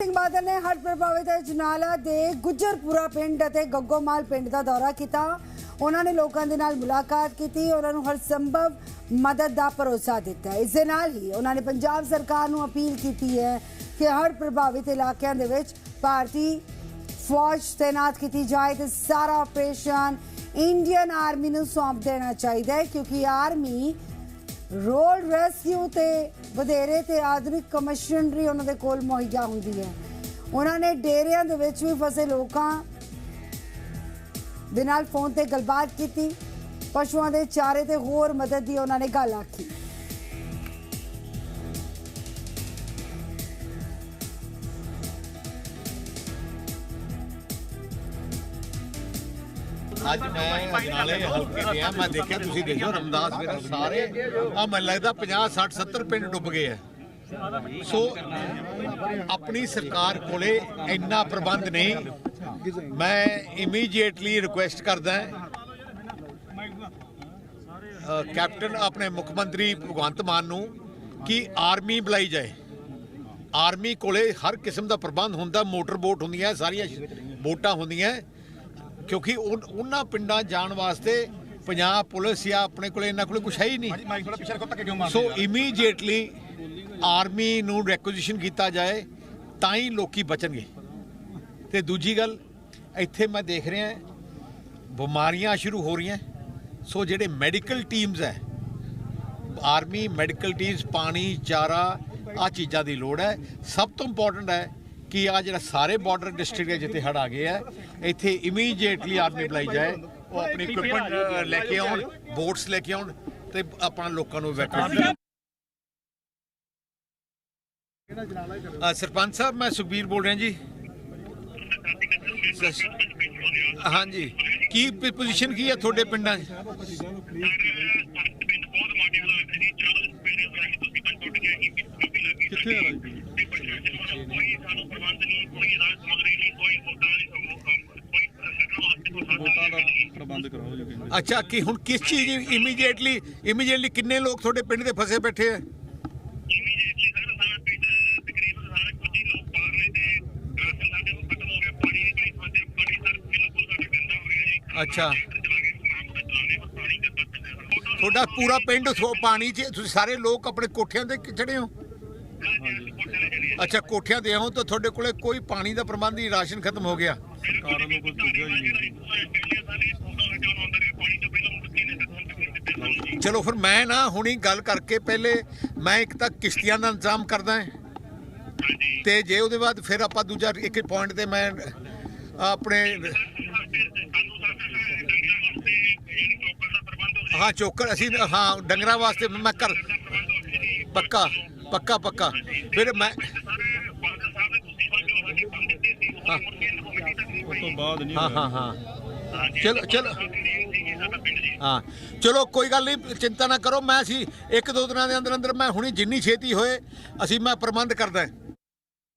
ਸਿੰਘ ਬਾਦਲ ਨੇ ਹੜ੍ਹ ਪ੍ਰਭਾਵਿਤ ਜਨਾਲਾ ਦੇ ਗੁੱਜਰਪੁਰਾ ਪਿੰਡ ਅਤੇ ਗੱਗੋਮਾਲ ਪਿੰਡ ਦਾ ਦੌਰਾ ਕੀਤਾ। ਉਹਨਾਂ ਨੇ ਲੋਕਾਂ ਦੇ ਨਾਲ ਮੁਲਾਕਾਤ ਕੀਤੀ। ਉਹਨਾਂ ਨੂੰ ਹਰ ਸੰਭਵ ਮਦਦ ਦਾ ਭਰੋਸਾ ਦਿੱਤਾ। ਇਸ ਦੇ ਨਾਲ ਹੀ ਉਹਨਾਂ ਨੇ ਪੰਜਾਬ ਸਰਕਾਰ ਨੂੰ ਅਪੀਲ ਕੀਤੀ ਹੈ ਕਿ ਹੜ੍ਹ ਪ੍ਰਭਾਵਿਤ ਇਲਾਕਿਆਂ ਦੇ ਵਿੱਚ ਭਾਰਤੀ ਫੌਜ ਤਾਇਨਾਤ ਕੀਤੀ ਜਾਏ ਤੇ ਸਾਰਾ ਆਪਰੇਸ਼ਨ ਇੰਡੀਅਨ ਆਰਮੀ ਨੂੰ ਸੌਂਪ ਦੇਣਾ ਚਾਹੀਦਾ ਹੈ, ਕਿਉਂਕਿ ਆਰਮੀ ਰੋਡ ਰੈਸਕਿਊ ਤੇ ਵਧੇਰੇ ਤੇ ਆਧੁਨਿਕ ਕਮਿਸ਼ਨਰੀ ਉਹਨਾਂ ਦੇ ਕੋਲ ਮੁਹੱਈਆ ਹੁੰਦੀ ਹੈ। ਉਹਨਾਂ ਨੇ ਡੇਰਿਆਂ ਦੇ ਵਿੱਚ ਵੀ ਫਸੇ ਲੋਕਾਂ ਦੇ ਨਾਲ ਫੋਨ ਤੇ ਗੱਲਬਾਤ ਕੀਤੀ, ਪਸ਼ੂਆਂ ਦੇ ਚਾਰੇ ਤੇ ਹੋਰ ਮਦਦ ਦੀ ਉਹਨਾਂ ਨੇ ਗੱਲ ਆਖੀ। ਅੱਜ ਮੈਂ ਨਾਲੇ ਹਲਕੇ ਗਿਆ ਮੈਂ ਦੇਖਿਆ, ਤੁਸੀਂ ਦੇਖੋ ਰਮਦਾਸ ਵੀਰ ਸਾਰੇ ਆ ਮੈਨੂੰ ਲੱਗਦਾ 50 60 70 ਪਿੰਡ ਡੁੱਬ ਗਏ ਆ। ਸੋ, ਆਪਣੀ ਸਰਕਾਰ ਕੋਲੇ ਇੰਨਾ ਪ੍ਰਬੰਧ ਨਹੀਂ। ਮੈਂ ਇਮੀਡੀਏਟਲੀ ਰਿਕੁਐਸਟ ਕਰਦਾ ਕੈਪਟਨ ਆਪਣੇ ਮੁੱਖ ਮੰਤਰੀ ਭਗਵੰਤ ਮਾਨ ਨੂੰ ਕਿ ਆਰਮੀ ਬੁਲਾਈ ਜਾਏ। ਆਰਮੀ ਕੋਲੇ ਹਰ ਕਿਸਮ ਦਾ ਪ੍ਰਬੰਧ ਹੁੰਦਾ, ਮੋਟਰ ਬੋਟ ਹੁੰਦੀਆਂ, ਸਾਰੀਆਂ ਬੋਟਾਂ ਹੁੰਦੀਆਂ। ਕਿਉਂਕਿ ਉਹਨਾਂ ਪਿੰਡਾਂ ਜਾਣ ਵਾਸਤੇ ਪੰਜਾਬ ਪੁਲਿਸ ਜਾਂ ਆਪਣੇ ਕੋਲੇ ਇਹਨਾਂ ਕੋਲੇ ਕੁਛ ਹੈ ਹੀ ਨਹੀਂ। ਸੋ ਇਮੀਡੀਏਟਲੀ ਆਰਮੀ ਨੂੰ ਰੈਕੁਜੀਸ਼ਨ ਕੀਤਾ ਜਾਏ ਤਾਂ ਹੀ ਲੋਕੀ ਬਚਣਗੇ। ਤੇ ਦੂਜੀ ਗੱਲ ਇੱਥੇ ਮੈਂ ਦੇਖ ਰਿਹਾ ਬਿਮਾਰੀਆਂ ਸ਼ੁਰੂ ਹੋ ਰਹੀਆਂ। ਸੋ ਜਿਹੜੇ ਮੈਡੀਕਲ ਟੀਮਸ ਹੈ ਆਰਮੀ ਮੈਡੀਕਲ ਟੀਮਸ ਪਾਣੀ ਚਾਰਾ ਆ ਚੀਜ਼ਾਂ ਦੀ ਲੋੜ ਹੈ। ਸਭ ਤੋਂ ਇੰਪੋਰਟੈਂਟ ਹੈ ਕਿ ਆ ਜਿਹੜਾ ਸਾਰੇ ਬਾਰਡਰ ਡਿਸਟ੍ਰਿਕਟ ਹੈ ਜਿੱਥੇ ਹੜ ਆ ਗਏ ਹੈ ਇੱਥੇ ਇਮੀਡੀਏਟਲੀ ਆਰਮੀ ਬੁਲਾਈ ਜਾਏ ਉਹ ਆਪਣੀ ਇਕਵਿਪਮੈਂਟ ਲੈ ਕੇ ਆਉਣ ਬੋਟਸ ਲੈ ਕੇ ਆਉਣ ਤੇ ਆਪਣਾ ਲੋਕਾਂ ਨੂੰ ਵੈਕੂਮ ਅ, ਸਰਪੰਚ ਸਾਹਿਬ ਮੈਂ ਸੁਖਬੀਰ ਬੋਲ ਰਿਹਾ ਜੀ। ਹਾਂਜੀ। ਕੀ ਪੋਜੀਸ਼ਨ ਕੀ ਹੈ ਤੁਹਾਡੇ ਪਿੰਡਾਂ 'ਚ? ਕਿੱਥੇ ਆ ਰਾਜਵੀਰ ਕੋਈ ਸਾਨੂੰ ਪ੍ਰਬੰਧ ਨਹੀਂ ਕੋਈ ਇਲਾਜ ਸਮਗਰੀ ਨਹੀਂ ਕੋਈ ਵੋਟਾਂ ਨਹੀਂ ਕੋਈ ਸਰਕਾਰ ਵਾਸਤੇ ਕੋਈ ਸਾਧਨ ਵੋਟਾਂ ਬੰਦ ਕਰਾਓ ਜੀ ਕਹਿੰਦੇ। ਅੱਛਾ ਕੀ ਹੁਣ ਕਿਸ ਚੀਜ਼ ਇਮੀਡੀਏਟਲੀ ਇਮੀਡੀਏਟਲੀ ਕਿੰਨੇ ਲੋਕ ਤੁਹਾਡੇ ਪਿੰਡ ਦੇ ਫਸੇ ਬੈਠੇ ਆ? ਅੱਛਾ। ਤੁਹਾਡਾ ਪੂਰਾ ਪਿੰਡ ਪਾਣੀ 'ਚ ਤੁਸੀਂ ਸਾਰੇ ਲੋਕ ਆਪਣੇ ਕੋਠਿਆਂ ਦੇ ਚੜੇ ਹੋ? ਅੱਛਾ ਕੋਠਿਆਂ ਦੇ ਹੋ ਤਾਂ ਤੁਹਾਡੇ ਕੋਲੇ ਕੋਈ ਪਾਣੀ ਦਾ ਪ੍ਰਬੰਧ ਨਹੀਂ ਰਾਸ਼ਨ ਖਤਮ ਹੋ ਗਿਆ। ਕਾਰਨ ਨੂੰ ਕੋਈ ਚਲੋ ਫਿਰ ਮੈਂ ਨਾ ਹੁਣੀ ਗੱਲ ਕਰਕੇ ਪਹਿਲੇ ਮੈਂ ਇੱਕ ਤਾਂ ਕਿਸ਼ਤੀਆਂ ਦਾ ਇੰਤਜ਼ਾਮ ਕਰਦਾ ਹਾਂ। ਤੇ ਜੇ ਉਹਦੇ ਬਾਅਦ ਫਿਰ ਆਪਾਂ ਦੂਜਾ ਇੱਕ ਪੁਆਇੰਟ ਤੇ ਮੈਂ ਆਪਣੇ ਹਾਂ ਚੋਕਰ ਅਸੀਂ ਹਾਂ ਡੰਗਰਾਂ ਵਾਸਤੇ ਮੈਂ ਕਰ ਪੱਕਾ ਪੱਕਾ ਪੱਕਾ। ਫਿਰ ਮੈਂ ਉਸ ਤੋਂ ਬਾਅਦ ਨਹੀਂ ਹਾਂ। ਹਾਂ ਹਾਂ। ਚਲੋ ਚਲੋ। ਹਾਂ। ਚਲੋ, ਕੋਈ ਗੱਲ ਨਹੀਂ, ਚਿੰਤਾ ਨਾ ਕਰੋ। ਮੈਂ ਅਸੀਂ ਇੱਕ ਦੋ ਦਿਨਾਂ ਦੇ ਅੰਦਰ ਅੰਦਰ ਮੈਂ ਹੁਣੀ ਜਿੰਨੀ ਛੇਤੀ ਹੋਏ, ਅਸੀਂ ਮੈਂ ਪ੍ਰਬੰਧ ਕਰਦਾ।